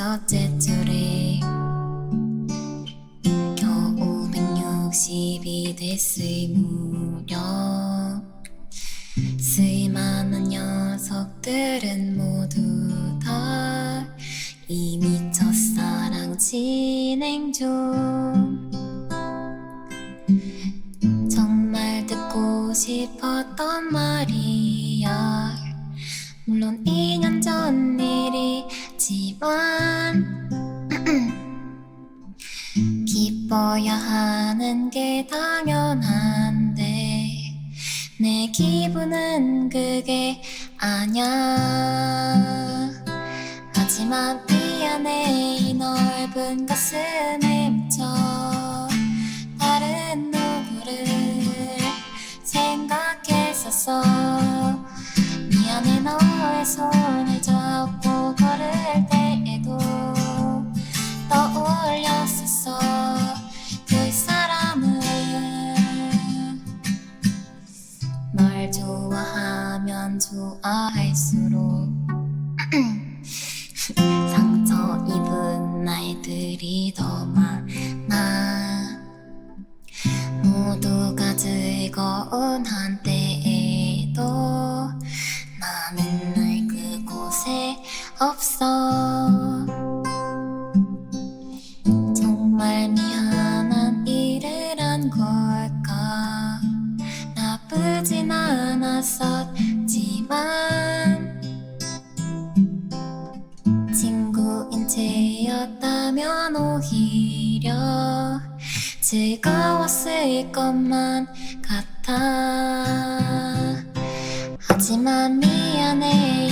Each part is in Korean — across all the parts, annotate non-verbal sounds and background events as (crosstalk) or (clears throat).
첫째 줄에 겨우 160이 됐을 무렵. 쓸만한 녀석들은 모두 다 이미 첫사랑 진행 중. 정말 듣고 싶었던 말이야. 물론 2년 전 일이 지만 (clears throat) 기뻐야 하는 게 당연한데 내 기분은 그게 아냐 하지만 미안해 이 넓은 가슴에 묻혀 상처 입은 날들이 더 많아. 모두가 즐거운 한때에도 나는 늘 그곳에 없어 채였다면 오히려 즐거웠을 것만 같아. 하지만 미안해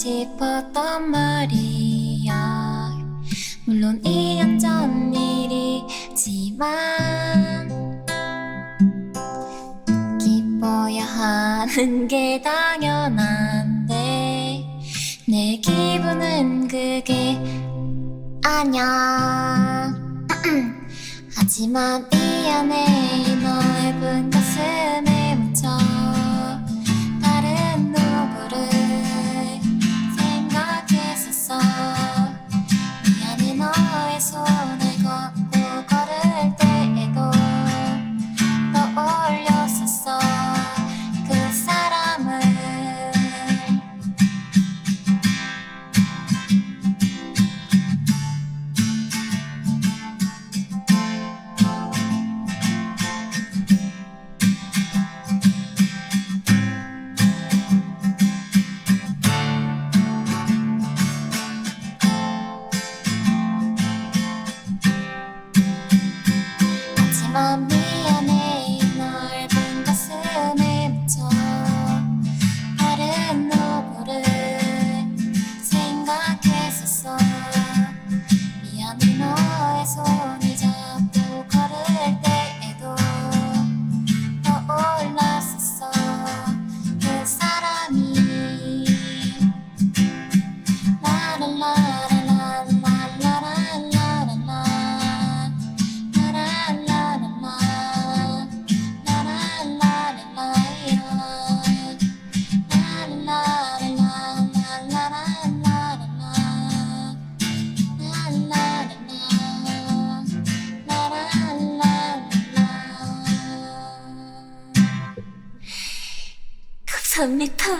싶었던 말이야. 물론 2년 전 일이지만 기뻐야 하는 게 당연한데 내 기분은 그게 아냐 (clears throat) 하지만 미안해 이 넓은 가슴 他没他。